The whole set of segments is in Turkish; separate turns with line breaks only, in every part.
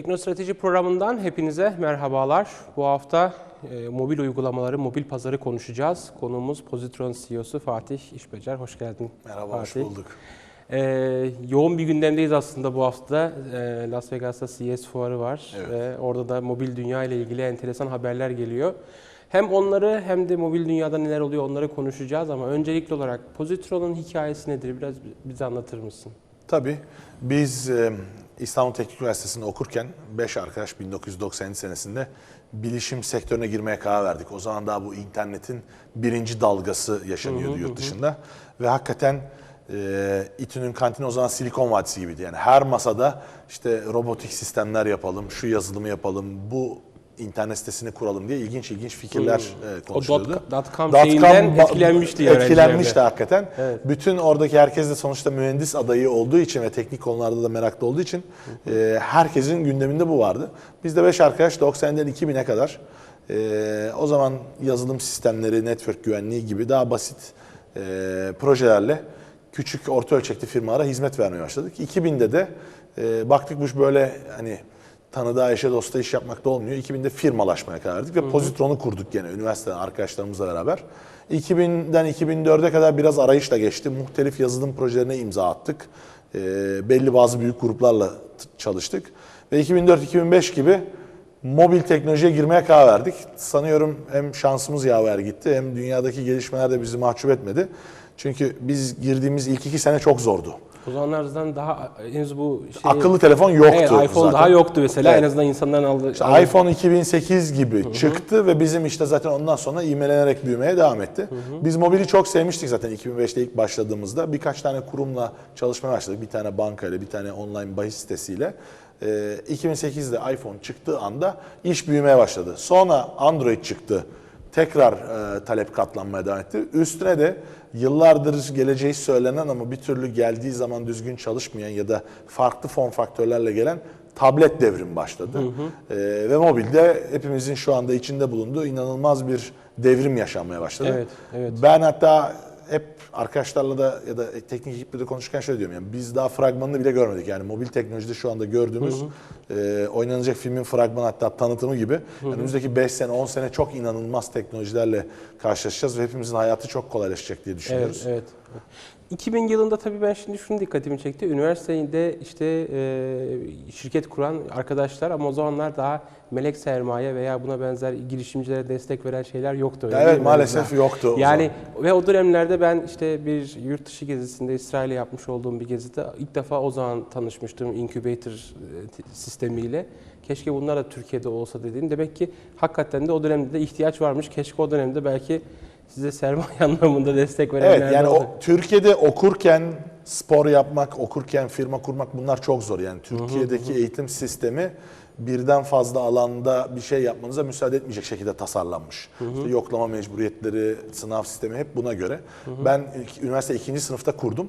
Teknostrateji programından hepinize merhabalar. Bu hafta e, mobil uygulamaları, mobil pazarı konuşacağız. Konuğumuz Positron CEO'su Fatih İşbecer. Hoş geldin.
Merhaba, hoş
Fatih.
bulduk.
E, yoğun bir gündemdeyiz aslında bu hafta. E, Las Vegas'ta CES fuarı var.
Evet.
Ve orada da mobil dünya ile ilgili enteresan haberler geliyor. Hem onları hem de mobil dünyada neler oluyor onları konuşacağız ama öncelikli olarak Positron'un hikayesi nedir? Biraz bize anlatır mısın?
Tabii biz e, İstanbul Teknik Üniversitesi'nde okurken 5 arkadaş 1997 senesinde bilişim sektörüne girmeye karar verdik. O zaman daha bu internetin birinci dalgası yaşanıyordu yurt dışında. Ve hakikaten e, İTÜ'nün kantini o zaman Silikon Vadisi gibiydi. Yani her masada işte robotik sistemler yapalım, şu yazılımı yapalım, bu internet sitesini kuralım diye ilginç ilginç fikirler e,
O
konuşuluyordu.
dot, dot şeyinden etkilenmişti.
Etkilenmişti hakikaten.
Evet.
Bütün oradaki herkes de sonuçta mühendis adayı olduğu için ve teknik konularda da meraklı olduğu için e, herkesin gündeminde bu vardı. Biz de 5 arkadaş 90'den 2000'e kadar e, o zaman yazılım sistemleri, network güvenliği gibi daha basit e, projelerle küçük orta ölçekli firmalara hizmet vermeye başladık. 2000'de de e, baktık bu böyle hani tanıdığa eşe dosta iş yapmakta olmuyor. 2000'de firmalaşmaya karar verdik ve Positron'u kurduk gene üniversiteden arkadaşlarımızla beraber. 2000'den 2004'e kadar biraz arayışla geçti. Muhtelif yazılım projelerine imza attık. Ee, belli bazı büyük gruplarla çalıştık. Ve 2004-2005 gibi mobil teknolojiye girmeye karar verdik. Sanıyorum hem şansımız yaver gitti hem dünyadaki gelişmeler de bizi mahcup etmedi. Çünkü biz girdiğimiz ilk iki sene çok zordu.
O zamanlardan daha henüz bu şey...
Akıllı telefon yoktu
Evet, iPhone
zaten.
daha yoktu mesela.
Evet.
En azından insanların aldığı...
İşte iPhone 2008 gibi çıktı ve bizim işte zaten ondan sonra ivmelenerek büyümeye devam etti. Biz mobili çok sevmiştik zaten 2005'te ilk başladığımızda. Birkaç tane kurumla çalışmaya başladık. Bir tane bankayla, bir tane online bahis sitesiyle. Ee, 2008'de iPhone çıktığı anda iş büyümeye başladı. Sonra Android çıktı. Tekrar e, talep katlanmaya devam etti. Üstüne de yıllardır geleceği söylenen ama bir türlü geldiği zaman düzgün çalışmayan ya da farklı form faktörlerle gelen tablet devrimi başladı. Ee, ve mobilde hepimizin şu anda içinde bulunduğu inanılmaz bir devrim yaşanmaya başladı.
Evet, evet.
Ben hatta hep arkadaşlarla da ya da teknik ekiple de konuşurken şöyle diyorum yani biz daha fragmanını bile görmedik. Yani mobil teknolojide şu anda gördüğümüz e, oynanacak filmin fragmanı hatta tanıtımı gibi. Önümüzdeki 5 sene 10 sene çok inanılmaz teknolojilerle karşılaşacağız ve hepimizin hayatı çok kolaylaşacak diye düşünüyoruz.
Evet, evet. 2000 yılında tabii ben şimdi şunu dikkatimi çekti. Üniversitede işte e, şirket kuran arkadaşlar ama o zamanlar daha melek sermaye veya buna benzer girişimcilere destek veren şeyler yoktu. öyle
Evet, maalesef yoktu o
Yani ve o dönemlerde ben işte bir yurt dışı gezisinde İsrail'e yapmış olduğum bir gezide ilk defa o zaman tanışmıştım incubator e, sistemiyle. Keşke bunlar da Türkiye'de olsa dediğim. Demek ki hakikaten de o dönemde de ihtiyaç varmış. Keşke o dönemde belki size sermaye anlamında destek verenler
Evet yani o, Türkiye'de okurken spor yapmak, okurken firma kurmak bunlar çok zor. Yani Türkiye'deki eğitim sistemi birden fazla alanda bir şey yapmanıza müsaade etmeyecek şekilde tasarlanmış. İşte yoklama mecburiyetleri, sınav sistemi hep buna göre. Ben ilk- üniversite ikinci sınıfta kurdum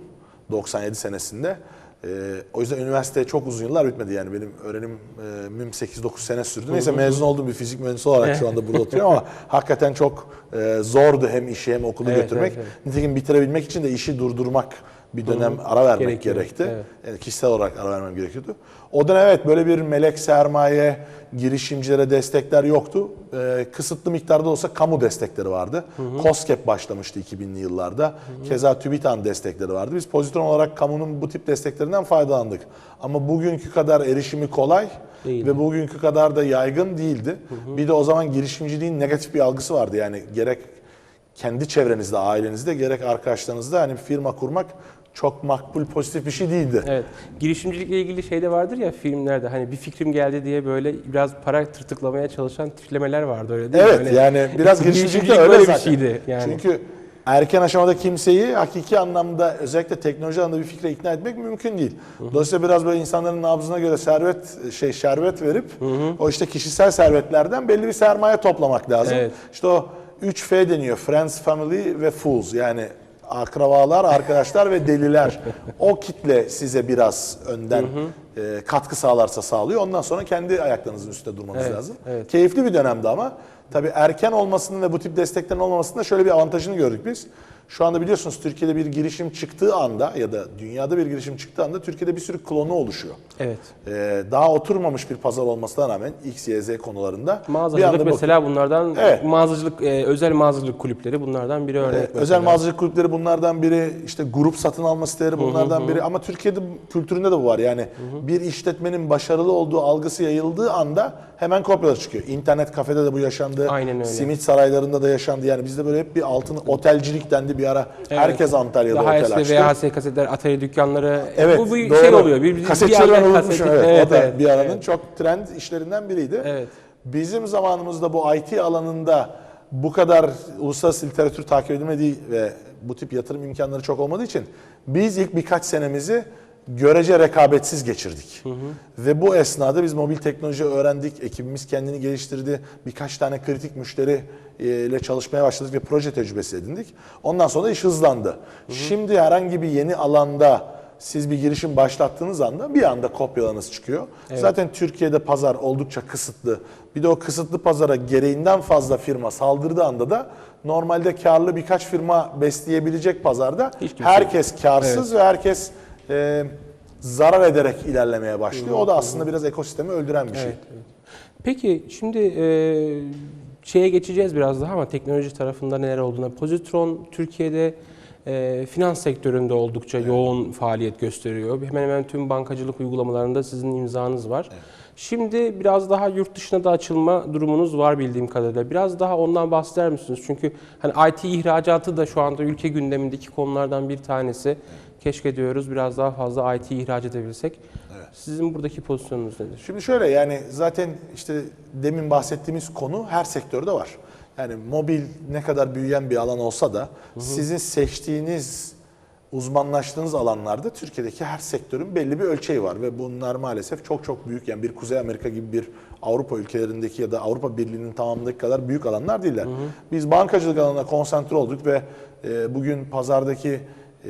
97 senesinde. Ee, o yüzden üniversite çok uzun yıllar bitmedi yani benim öğrenimim 8-9 sene sürdü. Neyse mezun oldum bir fizik mühendisi olarak şu anda burada oturuyorum ama hakikaten çok e, zordu hem işi hem okulu
Evet,
götürmek.
evet,
Nitekim bitirebilmek için de işi durdurmak bir dönem ara vermek
Gerekiyor,
gerekti.
evet.
Yani kişisel olarak ara vermem gerekiyordu. O dönem evet böyle bir melek sermaye, girişimcilere destekler yoktu. Ee, kısıtlı miktarda olsa kamu destekleri vardı. COSGAP başlamıştı 2000'li yıllarda. Keza TÜBİTAK destekleri vardı. Biz pozisyon olarak kamunun bu tip desteklerinden faydalandık. Ama bugünkü kadar erişimi kolay
Değildi.
ve bugünkü kadar da yaygın değildi. Bir de o zaman girişimciliğin negatif bir algısı vardı. Yani gerek kendi çevrenizde, ailenizde gerek arkadaşlarınızda hani firma kurmak çok makbul, pozitif bir şey değildi.
Evet. Girişimcilikle ilgili şey de vardır ya filmlerde hani bir fikrim geldi diye böyle biraz para tırtıklamaya çalışan tiplemeler vardı öyle değil mi?
Evet
Hani
yani biraz girişimcilik de öyle
bir
zaten.
şeydi yani.
Çünkü erken aşamada kimseyi hakiki anlamda özellikle teknoloji alanında bir fikre ikna etmek mümkün değil. Dolayısıyla biraz böyle insanların nabzına göre servet şey şerbet verip o işte kişisel servetlerden belli bir sermaye toplamak lazım.
Evet.
İşte o 3F deniyor. Friends, Family ve Fools. Yani akrabalar, arkadaşlar ve deliler. O kitle size biraz önden e, katkı sağlarsa sağlıyor. Ondan sonra kendi ayaklarınızın üstünde durmanız
Evet,
lazım.
evet.
Keyifli bir dönemdi ama tabii erken olmasının ve bu tip desteklerin olmamasının da şöyle bir avantajını gördük biz. Şu anda biliyorsunuz Türkiye'de bir girişim çıktığı anda ya da dünyada bir girişim çıktığı anda Türkiye'de bir sürü klonu oluşuyor.
Evet.
Ee, daha oturmamış bir pazar olmasına rağmen X, Y, Z konularında
Mağazacılık mesela bunlardan
Evet.
mağazacılık e, özel mağazacılık kulüpleri bunlardan biri örnek. Mesela.
özel mağazacılık kulüpleri bunlardan biri, işte grup satın alma siteleri bunlardan biri ama Türkiye'de kültüründe de bu var. Yani bir işletmenin başarılı olduğu algısı yayıldığı anda hemen kopyalar çıkıyor. İnternet kafede de bu yaşandı.
Aynen öyle.
Simit saraylarında da yaşandı. Yani bizde böyle hep bir altın otelcilik dendi bir ara. Herkes Antalya'da
Daha
otel
eski
açtı.
VHS kasetler, Atari dükkanları.
Evet,
bu bir
doğru.
şey oluyor. Bir,
Kasetçileri
bir
ben
yerden
unutmuşum.
kaset-
Evet, o da
evet.
bir aranın çok trend işlerinden biriydi.
Evet.
Bizim zamanımızda bu IT alanında bu kadar uluslararası literatür takip edilmediği ve bu tip yatırım imkanları çok olmadığı için biz ilk birkaç senemizi görece rekabetsiz geçirdik. Ve bu esnada biz mobil teknoloji öğrendik, ekibimiz kendini geliştirdi, birkaç tane kritik müşteri e, ile çalışmaya başladık ve proje tecrübesi edindik. Ondan sonra iş hızlandı. Şimdi herhangi bir yeni alanda siz bir girişim başlattığınız anda bir anda kopyalarınız çıkıyor. Zaten Türkiye'de pazar oldukça kısıtlı. Bir de o kısıtlı pazara gereğinden fazla firma saldırdığı anda da normalde karlı birkaç firma besleyebilecek pazarda herkes karsız ve herkes e, zarar ederek ilerlemeye başlıyor. O da aslında biraz ekosistemi öldüren bir şey.
Evet, evet. Peki şimdi e, şeye geçeceğiz biraz daha ama teknoloji tarafında neler olduğuna. Pozitron Türkiye'de e, finans sektöründe oldukça yoğun faaliyet gösteriyor. Hemen hemen tüm bankacılık uygulamalarında sizin imzanız var. Şimdi biraz daha yurt dışına da açılma durumunuz var bildiğim kadarıyla. Biraz daha ondan bahseder misiniz? Çünkü hani IT ihracatı da şu anda ülke gündemindeki konulardan bir tanesi. Keşke diyoruz biraz daha fazla IT ihraç edebilsek. Sizin buradaki pozisyonunuz nedir?
Şimdi şöyle yani zaten işte demin bahsettiğimiz konu her sektörde var. Yani mobil ne kadar büyüyen bir alan olsa da sizin seçtiğiniz uzmanlaştığınız alanlarda Türkiye'deki her sektörün belli bir ölçeği var ve bunlar maalesef çok çok büyük. Yani bir Kuzey Amerika gibi bir Avrupa ülkelerindeki ya da Avrupa Birliği'nin tamamındaki kadar büyük alanlar değiller. Biz bankacılık alanına konsantre olduk ve e, bugün pazardaki e,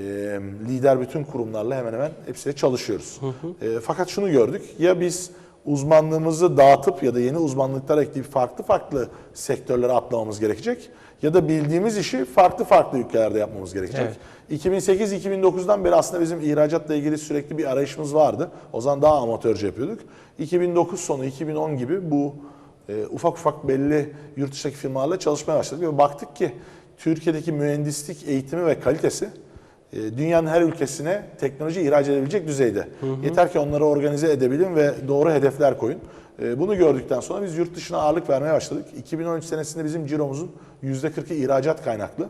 lider bütün kurumlarla hemen hemen hepsiyle çalışıyoruz. E, fakat şunu gördük. Ya biz uzmanlığımızı dağıtıp ya da yeni uzmanlıklar ekleyip farklı farklı sektörlere atlamamız gerekecek ya da bildiğimiz işi farklı farklı ülkelerde yapmamız gerekecek.
Evet.
2008-2009'dan beri aslında bizim ihracatla ilgili sürekli bir arayışımız vardı. O zaman daha amatörce yapıyorduk. 2009 sonu 2010 gibi bu e, ufak ufak belli yurt dışındaki firmalarla çalışmaya başladık ve baktık ki Türkiye'deki mühendislik eğitimi ve kalitesi dünyanın her ülkesine teknoloji ihraç edebilecek düzeyde. Yeter ki onları organize edebilin ve doğru hedefler koyun. E, Bunu gördükten sonra biz yurt dışına ağırlık vermeye başladık. 2013 senesinde bizim ciromuzun %40'ı ihracat kaynaklı.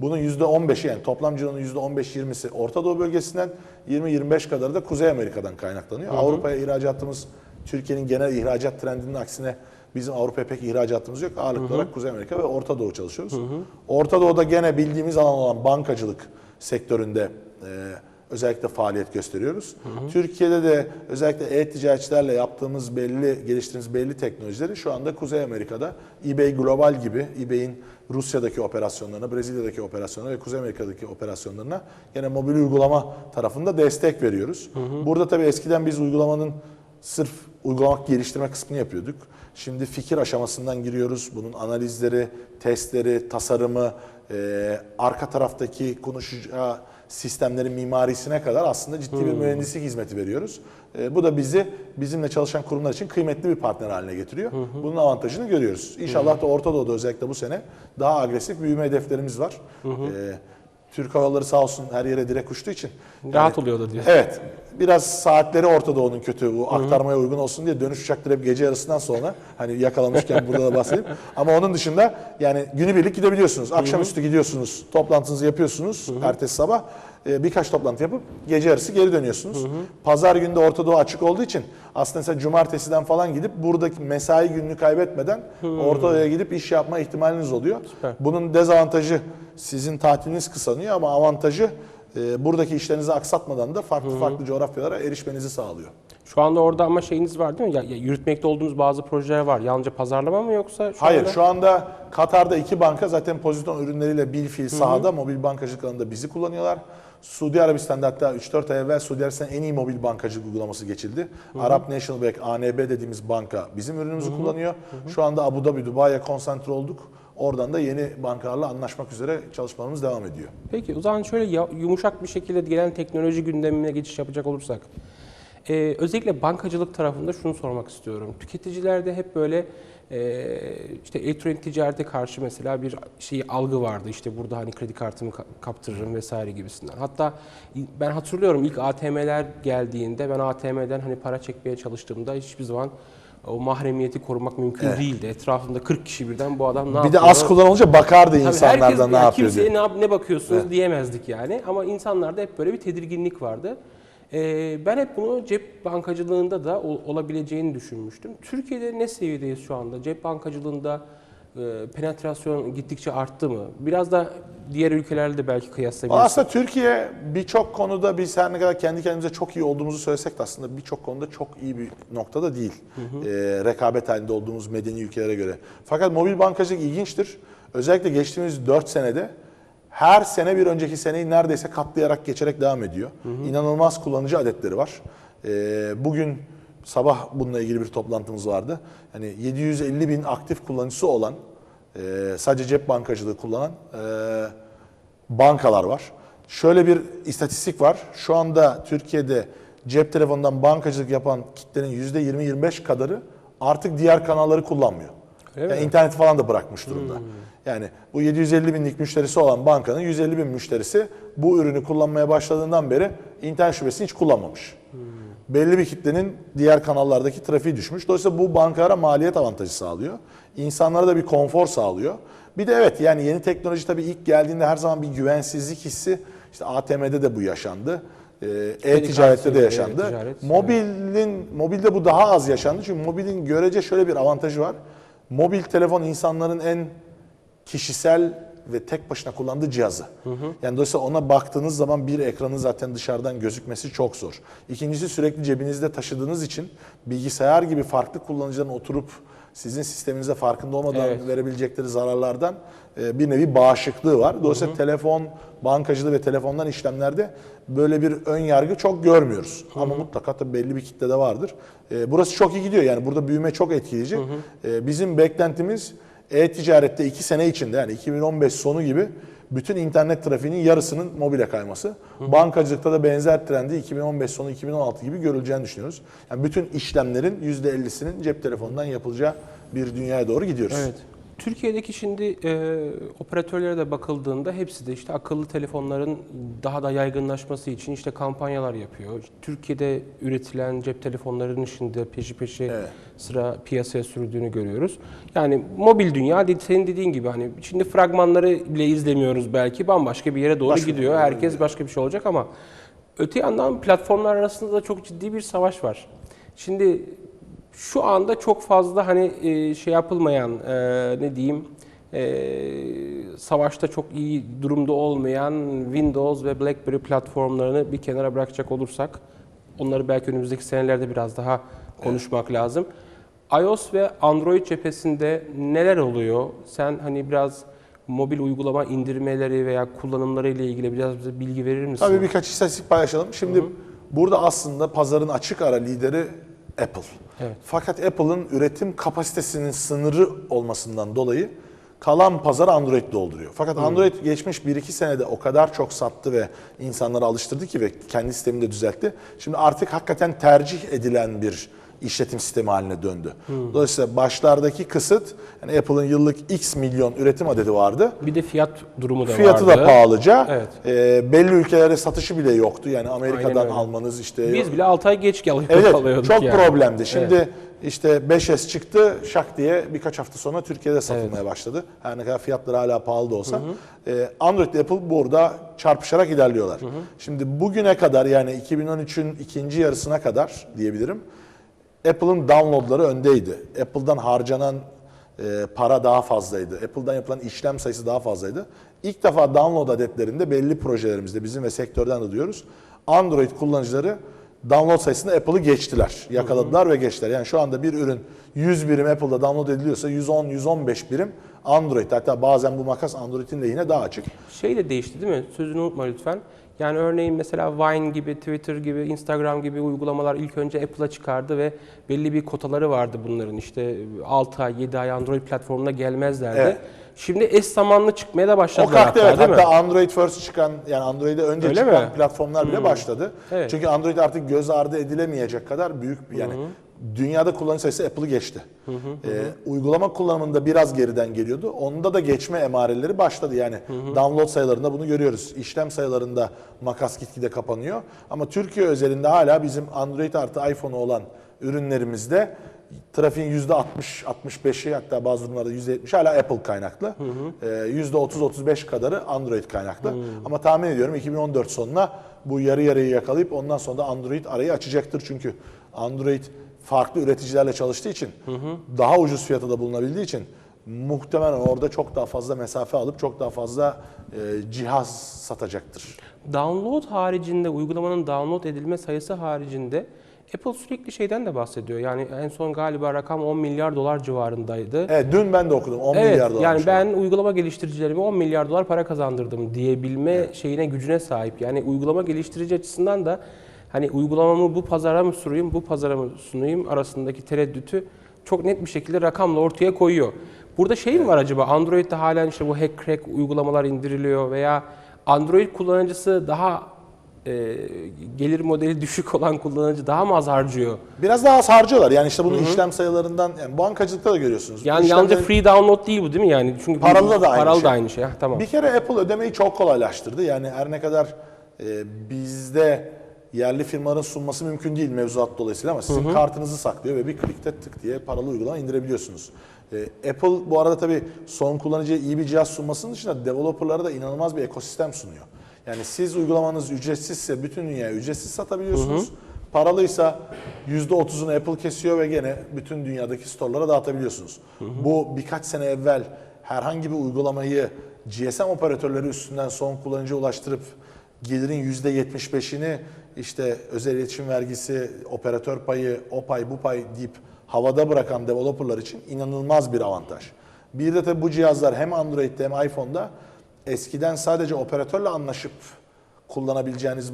Bunun %15'i yani toplam cironun %15-20'si Orta Doğu bölgesinden 20-25 kadarı da Kuzey Amerika'dan kaynaklanıyor. Avrupa'ya ihracatımız Türkiye'nin genel ihracat trendinin aksine bizim Avrupa'ya pek ihracatımız yok. Ağırlıklı olarak Kuzey Amerika ve Orta Doğu çalışıyoruz. Orta Doğu'da gene bildiğimiz alan olan bankacılık sektöründe e, özellikle faaliyet gösteriyoruz. Türkiye'de de özellikle e-ticaretçilerle yaptığımız belli, geliştirdiğimiz belli teknolojileri şu anda Kuzey Amerika'da eBay Global gibi eBay'in Rusya'daki operasyonlarına, Brezilya'daki operasyonlarına ve Kuzey Amerika'daki operasyonlarına yine mobil uygulama tarafında destek veriyoruz. Burada tabii eskiden biz uygulamanın sırf uygulamak geliştirme kısmını yapıyorduk. Şimdi fikir aşamasından giriyoruz. Bunun analizleri, testleri, tasarımı, e, arka taraftaki konuşacağı sistemlerin mimarisine kadar aslında ciddi bir mühendislik hizmeti veriyoruz. E, bu da bizi bizimle çalışan kurumlar için kıymetli bir partner haline getiriyor. Bunun avantajını görüyoruz. İnşallah da Orta Doğu'da özellikle bu sene daha agresif büyüme hedeflerimiz var. E, Türk Hava Yolları sağ olsun her yere direkt uçtuğu için.
Rahat oluyor da diyor.
Evet. Biraz saatleri Orta Doğu'nun kötü. Bu aktarmaya uygun olsun diye dönüş uçakları hep gece yarısından sonra hani yakalamışken burada da bahsedeyim. Ama onun dışında yani günübirlik gidebiliyorsunuz. Akşamüstü gidiyorsunuz. Toplantınızı yapıyorsunuz ertesi sabah. Ee, birkaç toplantı yapıp gece yarısı geri dönüyorsunuz. Pazar günü de Orta Doğu açık olduğu için aslında mesela cumartesiden falan gidip buradaki mesai gününü kaybetmeden Orta Doğu'ya gidip iş yapma ihtimaliniz oluyor.
Süper.
Bunun dezavantajı sizin tatiliniz kısanıyor ama avantajı e, buradaki işlerinizi aksatmadan da farklı farklı coğrafyalara erişmenizi sağlıyor.
Şu anda orada ama şeyiniz var değil mi? Ya, ya yürütmekte olduğunuz bazı projeler var. Yalnızca pazarlama mı yoksa şu
Hayır
anda?
şu anda Katar'da iki banka zaten pozisyon ürünleriyle bilfiil sahada mobil bankacılık alanında bizi kullanıyorlar. Suudi Arabistan'da hatta 3-4 ay evvel Suudi Arabistan'ın en iyi mobil bankacılık uygulaması geçildi. Arap National Bank, ANB dediğimiz banka bizim ürünümüzü kullanıyor. Şu anda Abu Dhabi, Dubai'ye konsantre olduk. Oradan da yeni bankalarla anlaşmak üzere çalışmalarımız devam ediyor.
Peki o zaman şöyle yumuşak bir şekilde gelen teknoloji gündemine geçiş yapacak olursak. Ee, özellikle bankacılık tarafında şunu sormak istiyorum. Tüketicilerde hep böyle e, işte elektronik ticarete karşı mesela bir şey algı vardı. İşte burada hani kredi kartımı ka- kaptırırım vesaire gibisinden. Hatta ben hatırlıyorum ilk ATM'ler geldiğinde ben ATM'den hani para çekmeye çalıştığımda hiçbir zaman o mahremiyeti korumak mümkün
Evet.
değildi. Etrafımda 40 kişi birden bu adam ne
bir
yapıyor?
de az kullanılınca bakardı
Tabii
insanlar
herkes,
ne
yani
yapıyor
kimseye
diye.
ne, yap- ne bakıyorsunuz diyemezdik yani. Ama insanlarda hep böyle bir tedirginlik vardı. Ee, ben hep bunu cep bankacılığında da ol- olabileceğini düşünmüştüm. Türkiye'de ne seviyedeyiz şu anda? Cep bankacılığında penetrasyon gittikçe arttı mı? Biraz da diğer ülkelerle de belki kıyaslayabiliriz.
Aslında Türkiye birçok konuda biz her ne kadar kendi kendimize çok iyi olduğumuzu söylesek de aslında birçok konuda çok iyi bir noktada değil. Ee, rekabet halinde olduğumuz medeni ülkelere göre. Fakat mobil bankacılık ilginçtir. Özellikle geçtiğimiz 4 senede her sene bir önceki seneyi neredeyse katlayarak geçerek devam ediyor. İnanılmaz kullanıcı adetleri var. Ee, bugün sabah bununla ilgili bir toplantımız vardı. Hani 750 bin aktif kullanıcısı olan, e, sadece cep bankacılığı kullanan e, bankalar var. Şöyle bir istatistik var. Şu anda Türkiye'de cep telefonundan bankacılık yapan kitlenin %20-25 kadarı artık diğer kanalları kullanmıyor.
Öyle
Yani
mi?
internet falan da bırakmış durumda. Yani bu 750 binlik müşterisi olan bankanın 150 bin müşterisi bu ürünü kullanmaya başladığından beri internet şubesini hiç kullanmamış. Belli bir kitlenin diğer kanallardaki trafiği düşmüş. Dolayısıyla bu bankalara maliyet avantajı sağlıyor. İnsanlara da bir konfor sağlıyor. Bir de evet yani yeni teknoloji tabii ilk geldiğinde her zaman bir güvensizlik hissi işte ATM'de de bu yaşandı. Ee, E-ticarette de yaşandı.
e-ticaret,
Mobilin mobilde bu daha az yaşandı. Çünkü mobilin görece şöyle bir avantajı var. Mobil telefon insanların en kişisel ve tek başına kullandığı cihazı. Yani dolayısıyla ona baktığınız zaman bir ekranın zaten dışarıdan gözükmesi çok zor. İkincisi sürekli cebinizde taşıdığınız için bilgisayar gibi farklı kullanıcıların oturup sizin sisteminize farkında olmadan
Evet.
verebilecekleri zararlardan e, bir nevi bağışıklığı var. Dolayısıyla telefon, bankacılığı ve telefondan işlemlerde böyle bir ön yargı çok görmüyoruz. Ama mutlaka tabii belli bir kitlede vardır. E, Burası çok iyi gidiyor yani burada büyüme çok etkileyici. E, Bizim beklentimiz e-ticarette 2 sene içinde yani 2015 sonu gibi bütün internet trafiğinin yarısının mobile kayması. Bankacılıkta da benzer trendi 2015 sonu 2016 gibi görüleceğini düşünüyoruz. Yani bütün işlemlerin %50'sinin cep telefonundan yapılacağı bir dünyaya doğru gidiyoruz.
Evet. Türkiye'deki şimdi e, operatörlere de bakıldığında hepsi de işte akıllı telefonların daha da yaygınlaşması için işte kampanyalar yapıyor. Türkiye'de üretilen cep telefonlarının şimdi peşi peşi
Evet.
sıra piyasaya sürdüğünü görüyoruz. Yani mobil dünya senin dediğin gibi hani şimdi fragmanları bile izlemiyoruz belki bambaşka bir yere doğru
Başka
gidiyor. Herkes başka bir şey olacak ama öte yandan platformlar arasında da çok ciddi bir savaş var. Şimdi şu anda çok fazla hani e, şey yapılmayan e, ne diyeyim e, savaşta çok iyi durumda olmayan Windows ve BlackBerry platformlarını bir kenara bırakacak olursak onları belki önümüzdeki senelerde biraz daha konuşmak lazım. iOS ve Android cephesinde neler oluyor? Sen hani biraz mobil uygulama indirmeleri veya kullanımları ile ilgili biraz bize bilgi verir misin?
Tabii birkaç istatistik paylaşalım. Şimdi burada aslında pazarın açık ara lideri Apple.
Evet.
Fakat Apple'ın üretim kapasitesinin sınırı olmasından dolayı kalan pazarı Android dolduruyor. Fakat Android geçmiş 1-2 senede o kadar çok sattı ve insanları alıştırdı ki ve kendi sistemini de düzeltti. Şimdi artık hakikaten tercih edilen bir işletim sistemi haline döndü. Dolayısıyla başlardaki kısıt, yani Apple'ın yıllık X milyon üretim adedi vardı.
Bir de fiyat durumu da
Fiyatı
vardı.
da pahalıca.
Evet.
Ee, belli ülkelere satışı bile yoktu. Yani Amerika'dan almanız işte
Biz bile 6 ay geç gel-
Evet,
alıyorduk
çok
yani.
problemdi. Şimdi işte 5S çıktı, şak diye birkaç hafta sonra Türkiye'de satılmaya başladı. Her ne kadar fiyatları hala pahalı da olsa. Ee, Android ile Apple burada çarpışarak ilerliyorlar. Şimdi bugüne kadar yani 2013'ün ikinci yarısına kadar diyebilirim. Apple'ın downloadları öndeydi. Apple'dan harcanan e, para daha fazlaydı. Apple'dan yapılan işlem sayısı daha fazlaydı. İlk defa download adetlerinde belli projelerimizde bizim ve sektörden de diyoruz. Android kullanıcıları download sayısında Apple'ı geçtiler. Yakaladılar ve geçtiler. Yani şu anda bir ürün 100 birim Apple'da download ediliyorsa 110-115 birim Android. Hatta bazen bu makas Android'in lehine daha açık.
Şey de değişti değil mi? Sözünü unutma lütfen. Yani örneğin mesela Vine gibi, Twitter gibi, Instagram gibi uygulamalar ilk önce Apple'a çıkardı ve belli bir kotaları vardı bunların. İşte 6 ay, 7 ay Android platformuna gelmezlerdi.
Evet.
Şimdi eş zamanlı çıkmaya da
O
başladılar
kalktı
hatta
evet.
değil mi?
Hatta Android first çıkan yani Android'e önce
Öyle
çıkan
mi?
platformlar bile başladı.
Evet.
Çünkü Android artık göz ardı edilemeyecek kadar büyük bir yani dünyada kullanıcı sayısı Apple'ı geçti. Ee, uygulama kullanımında biraz geriden geliyordu. Onda da geçme emareleri başladı. Yani download sayılarında bunu görüyoruz. İşlem sayılarında makas gitgide kapanıyor. Ama Türkiye özelinde hala bizim Android artı iPhone'u olan ürünlerimizde trafiğin %60-65'i hatta bazı durumlarda %70 hala Apple kaynaklı. Ee, %30-35 kadarı Android kaynaklı. Ama tahmin ediyorum 2014 sonuna bu yarı yarıyı yakalayıp ondan sonra da Android arayı açacaktır. Çünkü Android farklı üreticilerle çalıştığı için daha ucuz fiyata da bulunabildiği için muhtemelen orada çok daha fazla mesafe alıp çok daha fazla e, cihaz satacaktır.
Download haricinde, uygulamanın download edilme sayısı haricinde Apple sürekli şeyden de bahsediyor. Yani en son galiba rakam 10 milyar dolar civarındaydı.
Evet dün ben de okudum 10
Evet,
milyar dolar.
yani ben uygulama geliştiricilerime 10 milyar dolar para kazandırdım diyebilme şeyine gücüne sahip. Yani uygulama geliştirici açısından da hani uygulamamı bu pazara mı sunayım, bu pazara mı sunayım arasındaki tereddütü çok net bir şekilde rakamla ortaya koyuyor. Burada şey mi var acaba? Android'de halen işte bu hack crack uygulamalar indiriliyor veya Android kullanıcısı daha e, gelir modeli düşük olan kullanıcı daha mı az harcıyor?
Biraz daha az harcıyorlar. Yani işte bunu işlem sayılarından, yani bankacılıkta da görüyorsunuz.
Yani
İşlemlerin-
yalnızca free download değil bu değil mi yani? Çünkü
Paralı da aynı
paralı
şey.
da aynı şey. Hah, tamam.
Bir kere Apple ödemeyi çok kolaylaştırdı. Yani her ne kadar e, bizde yerli firmaların sunması mümkün değil mevzuat dolayısıyla ama sizin kartınızı saklıyor ve bir klikte tık diye paralı uygulama indirebiliyorsunuz. E, Apple bu arada tabii son kullanıcıya iyi bir cihaz sunmasının dışında developerlara da inanılmaz bir ekosistem sunuyor. Yani siz uygulamanız ücretsizse bütün dünyaya ücretsiz satabiliyorsunuz. Paralıysa %30'unu Apple kesiyor ve gene bütün dünyadaki storelara dağıtabiliyorsunuz. Bu birkaç sene evvel herhangi bir uygulamayı GSM operatörleri üstünden son kullanıcıya ulaştırıp gelirin %75'ini işte özel iletişim vergisi, operatör payı, o pay, bu pay deyip havada bırakan developerlar için inanılmaz bir avantaj. Bir de tabii bu cihazlar hem Android'de hem iPhone'da eskiden sadece operatörle anlaşıp kullanabileceğiniz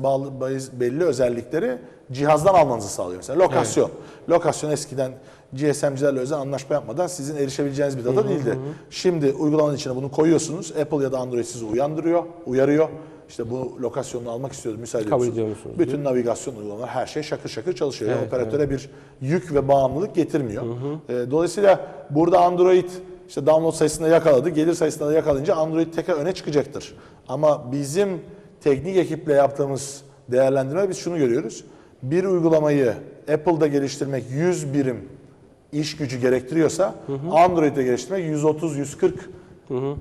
belli özellikleri cihazdan almanızı sağlıyor. Mesela lokasyon. Lokasyon eskiden GSM'cilerle özel anlaşma yapmadan sizin erişebileceğiniz bir data değildi. Şimdi uygulamanın içine bunu koyuyorsunuz. Apple ya da Android sizi uyandırıyor, uyarıyor. İşte bu lokasyonunu almak istiyoruz, müsaade
Kabul
ediyorsunuz.
ediyor musunuz
Bütün navigasyon uygulamalar her şey şakır şakır çalışıyor. Yani
Evet,
operatöre bir yük ve bağımlılık getirmiyor. Ee, dolayısıyla burada Android işte download sayısında yakaladı, gelir sayısında da yakalayınca Android tekrar öne çıkacaktır. Ama bizim teknik ekiple yaptığımız değerlendirme biz şunu görüyoruz. Bir uygulamayı Apple'da geliştirmek 100 birim iş gücü gerektiriyorsa Android'de geliştirmek 130-140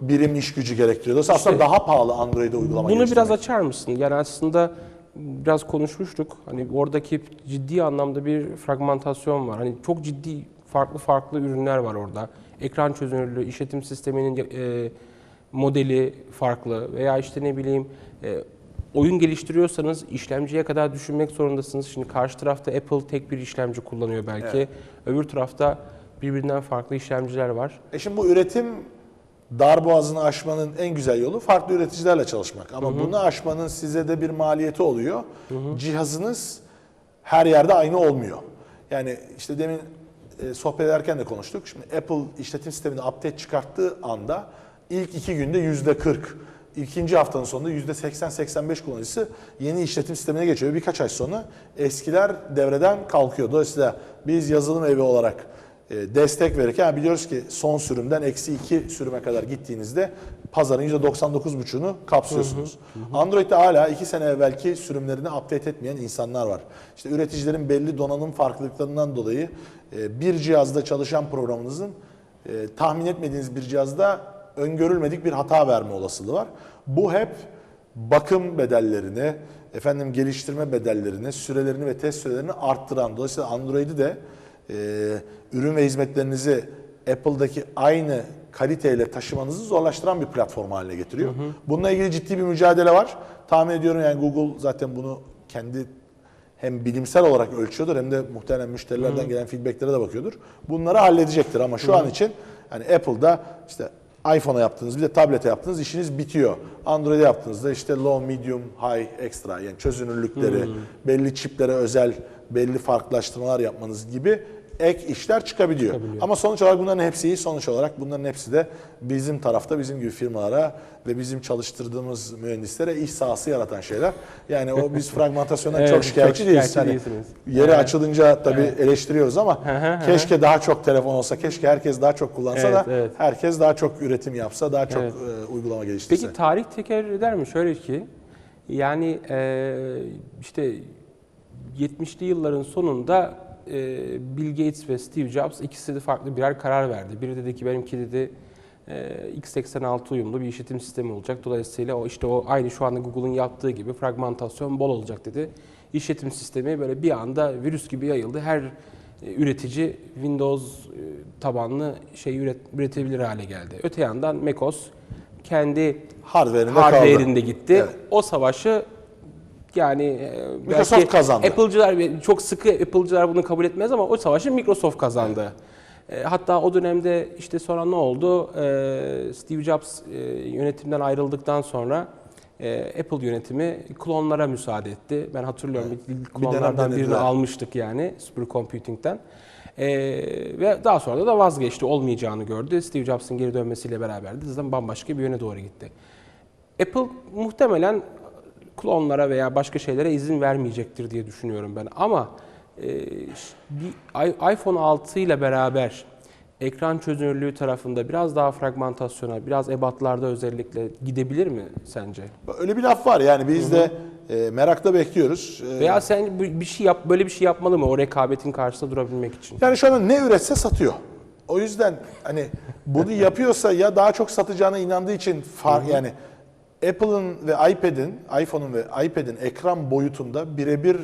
birim iş gücü gerektiriyor. Dolayısıyla aslında daha pahalı Android'de uygulama
Bunu biraz açar mısın? Yani aslında biraz konuşmuştuk. Hani oradaki ciddi anlamda bir fragmentasyon var. Hani çok ciddi farklı farklı ürünler var orada. Ekran çözünürlüğü, işletim sisteminin e, modeli farklı veya işte ne bileyim e, oyun geliştiriyorsanız işlemciye kadar düşünmek zorundasınız. Şimdi karşı tarafta Apple tek bir işlemci kullanıyor belki. Öbür tarafta birbirinden farklı işlemciler var.
E şimdi bu üretim darboğazını aşmanın en güzel yolu farklı üreticilerle çalışmak. Ama bunu aşmanın size de bir maliyeti oluyor. Cihazınız her yerde aynı olmuyor. Yani işte demin e, sohbet ederken de konuştuk. Şimdi Apple işletim sistemini update çıkarttığı anda ilk iki günde yüzde 40, ikinci haftanın sonunda yüzde 80-85 kullanıcısı yeni işletim sistemine geçiyor. Birkaç ay sonra eskiler devreden kalkıyor. Dolayısıyla biz yazılım evi olarak destek verirken biliyoruz ki son sürümden eksi 2 sürüme kadar gittiğinizde pazarın %99,5'unu kapsıyorsunuz. Android'de hala 2 sene evvelki sürümlerini update etmeyen insanlar var. İşte üreticilerin belli donanım farklılıklarından dolayı e, bir cihazda çalışan programınızın e, tahmin etmediğiniz bir cihazda öngörülmedik bir hata verme olasılığı var. Bu hep bakım bedellerini, efendim geliştirme bedellerini, sürelerini ve test sürelerini arttıran. Dolayısıyla Android'i de e, ürün ve hizmetlerinizi Apple'daki aynı kaliteyle taşımanızı zorlaştıran bir platform haline getiriyor. Bununla ilgili ciddi bir mücadele var. Tahmin ediyorum yani Google zaten bunu kendi hem bilimsel olarak ölçüyordur hem de muhtemelen müşterilerden gelen feedbacklere de bakıyordur. Bunları halledecektir ama şu an için hani Apple'da işte iPhone'a yaptığınız bir de tablete yaptığınız işiniz bitiyor. Android'e yaptığınızda işte low, medium, high, extra yani çözünürlükleri, belli çiplere özel belli farklılaştırmalar yapmanız gibi ek işler çıkabiliyor.
Çıkabiliyor.
Ama sonuç olarak bunların hepsi iyi. Sonuç olarak bunların hepsi de bizim tarafta bizim gibi firmalara ve bizim çalıştırdığımız mühendislere iş sahası yaratan şeyler. Yani o biz fragmentasyondan
Evet,
çok şikayetçi
çok
değiliz. Hani yeri
Evet.
açılınca tabii eleştiriyoruz ama keşke daha çok telefon olsa, keşke herkes daha çok kullansa
Evet,
da
evet.
herkes daha çok üretim yapsa, daha çok
Evet.
e, uygulama geliştirse.
Peki tarih tekerrür eder mi? Şöyle ki yani e, işte 70'li yılların sonunda e, Bill Gates ve Steve Jobs ikisi de farklı birer karar verdi. Biri dedi ki benimki dedi e, x86 uyumlu bir işletim sistemi olacak. Dolayısıyla o işte o aynı şu anda Google'ın yaptığı gibi fragmentasyon bol olacak dedi. İşletim sistemi böyle bir anda virüs gibi yayıldı. Her e, üretici Windows e, tabanlı şey üret, üretebilir hale geldi. Öte yandan macOS kendi
Hardware'inde
hardware'inde gitti.
Evet.
O savaşı yani e,
Microsoft
belki
kazandı.
Apple'cılar çok sıkı Apple'cılar bunu kabul etmez ama o savaşı Microsoft kazandı. E, Hatta o dönemde işte sonra ne oldu? E, Steve Jobs yönetimden ayrıldıktan sonra Apple yönetimi klonlara müsaade etti. Ben hatırlıyorum bir
dönem
klonlardan birini
denediler.
almıştık yani Supercomputing'den. E, ve daha sonra da vazgeçti. Olmayacağını gördü. Steve Jobs'ın geri dönmesiyle beraber de zaten bambaşka bir yöne doğru gitti. Apple muhtemelen klonlara veya başka şeylere izin vermeyecektir diye düşünüyorum ben. Ama e, bir iPhone 6 ile beraber ekran çözünürlüğü tarafında biraz daha fragmentasyona, biraz ebatlarda özellikle gidebilir mi sence?
Öyle bir laf var yani biz de e, merakla bekliyoruz. E,
Veya sen bu- bir şey yap, böyle bir şey yapmalı mı o rekabetin karşısında durabilmek için?
Yani şu anda ne üretse satıyor. O yüzden hani bunu yapıyorsa ya daha çok satacağına inandığı için fark yani Apple'ın ve iPad'in, iPhone'un ve iPad'in ekran boyutunda birebir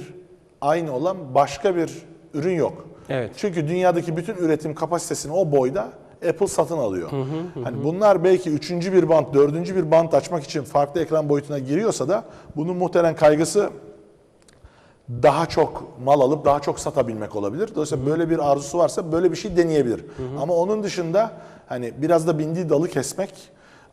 aynı olan başka bir ürün yok.
Evet.
Çünkü dünyadaki bütün üretim kapasitesini o boyda Apple satın alıyor. Hani bunlar belki üçüncü bir bant, dördüncü bir bant açmak için farklı ekran boyutuna giriyorsa da bunun muhtemelen kaygısı daha çok mal alıp daha çok satabilmek olabilir. Dolayısıyla böyle bir arzusu varsa böyle bir şey deneyebilir. Ama onun dışında hani biraz da bindiği dalı kesmek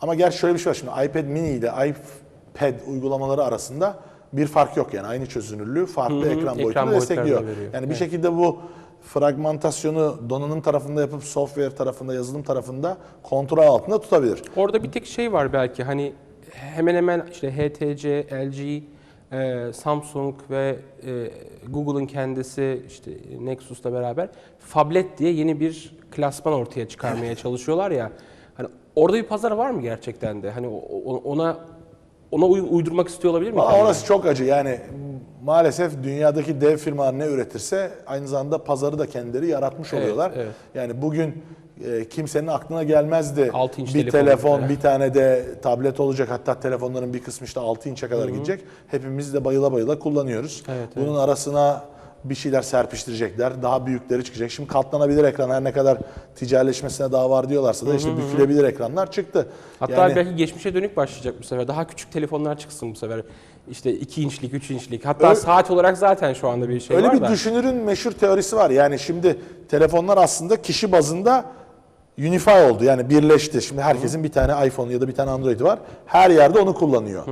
ama gerçi şöyle bir şey var şimdi iPad mini ile iPad uygulamaları arasında bir fark yok yani aynı çözünürlüğü farklı ekran boyutunu destekliyor.
veriyor.
Yani bir şekilde bu fragmentasyonu donanım tarafında yapıp software tarafında, yazılım tarafında kontrol altında tutabilir.
Orada bir tek şey var belki hani hemen hemen işte HTC, LG, e, Samsung ve e, Google'ın kendisi işte Nexus'la beraber Fablet diye yeni bir klasman ortaya çıkarmaya çalışıyorlar ya. Orada bir pazar var mı gerçekten de? Hani ona ona uy- uydurmak istiyor olabilir mi?
Orası çok acı yani maalesef dünyadaki dev firmalar ne üretirse aynı zamanda pazarı da kendileri yaratmış
Evet,
oluyorlar.
evet.
Yani bugün e, kimsenin aklına gelmezdi
inç
bir
telefon.
telefon,
Evet.
bir tane de tablet olacak hatta telefonların bir kısmı işte 6 inçe kadar gidecek. Hepimiz de bayıla bayıla kullanıyoruz.
Evet,
Bunun arasına bir şeyler serpiştirecekler. Daha büyükleri çıkacak. Şimdi katlanabilir ekran her ne kadar ticaretleşmesine daha var diyorlarsa da işte bükülebilir ekranlar çıktı.
Hatta
Yani-
belki geçmişe dönük başlayacak bu sefer. Daha küçük telefonlar çıksın bu sefer. İşte 2 inçlik, 3 inçlik. Hatta
Öyle-
saat olarak zaten şu anda bir şey
Öyle
var
bir
da.
düşünürün meşhur teorisi var. Yani şimdi telefonlar aslında kişi bazında unify oldu. Yani birleşti. Şimdi herkesin bir tane iPhone ya da bir tane Android'i var. Her yerde onu kullanıyor.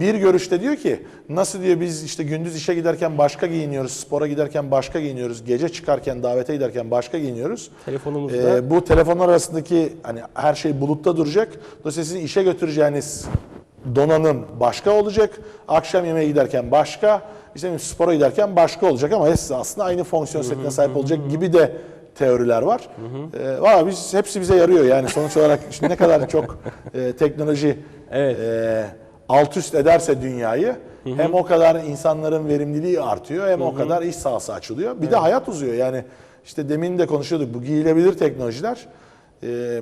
Bir görüşte diyor ki nasıl diyor biz işte gündüz işe giderken başka giyiniyoruz, spora giderken başka giyiniyoruz, gece çıkarken davete giderken başka giyiniyoruz.
Telefonumuzda
Ee, bu telefonlar arasındaki hani her şey bulutta duracak. Dolayısıyla sizin işe götüreceğiniz donanım başka olacak. Akşam yemeğe giderken başka. İşte spora giderken başka olacak ama hepsi aslında aynı fonksiyon setine sahip olacak gibi de teoriler var. Ee, Valla biz hepsi bize yarıyor yani. Sonuç olarak ne kadar çok e, teknoloji
Evet.
e, alt üst ederse dünyayı hem o kadar insanların verimliliği artıyor hem o kadar iş sahası açılıyor. Bir de hayat uzuyor. Yani işte demin de konuşuyorduk bu giyilebilir teknolojiler. E,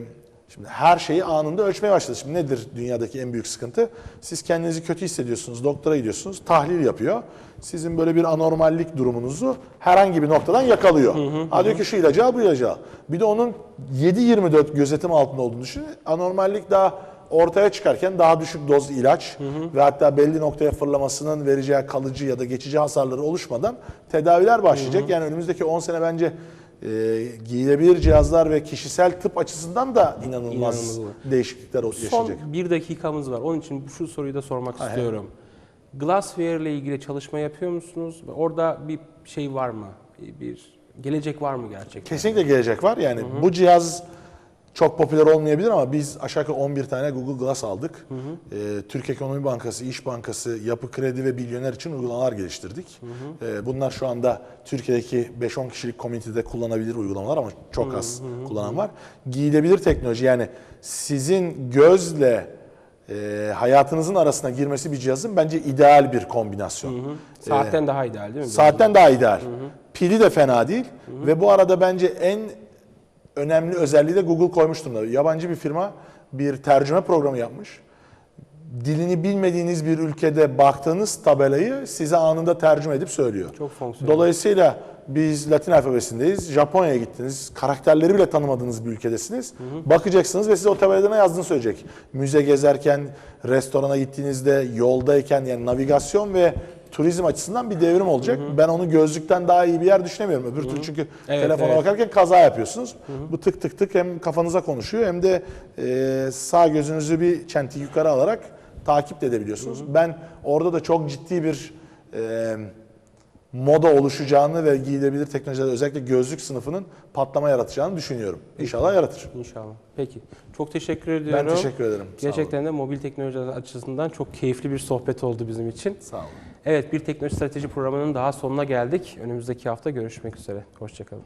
şimdi her şeyi anında ölçmeye başladı. Şimdi nedir dünyadaki en büyük sıkıntı? Siz kendinizi kötü hissediyorsunuz, doktora gidiyorsunuz, tahlil yapıyor. Sizin böyle bir anormallik durumunuzu herhangi bir noktadan yakalıyor. Ha diyor ki şu ilacı al, bu ilacı al. Bir de onun 7-24 gözetim altında olduğunu düşünün. Anormallik daha ortaya çıkarken daha düşük doz ilaç ve hatta belli noktaya fırlamasının vereceği kalıcı ya da geçici hasarları oluşmadan tedaviler başlayacak. Yani önümüzdeki 10 sene bence e, giyilebilir cihazlar ve kişisel tıp açısından da inanılmaz,
İnanılmaz olur.
değişiklikler
Son
yaşayacak.
bir dakikamız var. Onun için şu soruyu da sormak istiyorum. Glassware ile ilgili çalışma yapıyor musunuz? Orada bir şey var mı? Bir Gelecek var mı gerçekten?
Kesinlikle gelecek var. Yani bu cihaz çok popüler olmayabilir ama biz aşağı yukarı 11 tane Google Glass aldık. Ee, Türk Ekonomi Bankası, İş Bankası, Yapı Kredi ve Milyoner için uygulamalar geliştirdik. Ee, bunlar şu anda Türkiye'deki 5-10 kişilik komünitede kullanabilir uygulamalar ama çok az kullanan var. Giyilebilir teknoloji yani sizin gözle e, hayatınızın arasına girmesi bir cihazın bence ideal bir kombinasyon.
Saatten daha ideal değil mi?
Saatten daha ideal. Pili de fena değil ve bu arada bence en önemli özelliği de Google koymuş durumda. Yabancı bir firma bir tercüme programı yapmış. Dilini bilmediğiniz bir ülkede baktığınız tabelayı size anında tercüme edip söylüyor.
Çok fonksiyonel.
Dolayısıyla biz Latin alfabesindeyiz. Japonya'ya gittiniz. Karakterleri bile tanımadığınız bir ülkedesiniz. Bakacaksınız ve size o tabelada ne yazdığını söyleyecek. Müze gezerken, restorana gittiğinizde, yoldayken yani navigasyon ve turizm açısından bir devrim olacak. Ben onu gözlükten daha iyi bir yer düşünemiyorum. Öbür türlü çünkü
Evet,
telefona
evet.
bakarken kaza yapıyorsunuz. Bu tık tık tık hem kafanıza konuşuyor hem de e, sağ gözünüzü bir çentik yukarı alarak takip de edebiliyorsunuz. Ben orada da çok ciddi bir e, moda oluşacağını ve giyilebilir teknolojilerde özellikle gözlük sınıfının patlama yaratacağını düşünüyorum. İnşallah yaratır.
İnşallah. Peki. Çok teşekkür ediyorum.
Ben teşekkür ederim.
Gerçekten de mobil teknoloji açısından çok keyifli bir sohbet oldu bizim için.
Sağ olun.
Evet, bir teknoloji strateji programının daha sonuna geldik. Önümüzdeki hafta görüşmek üzere. Hoşçakalın.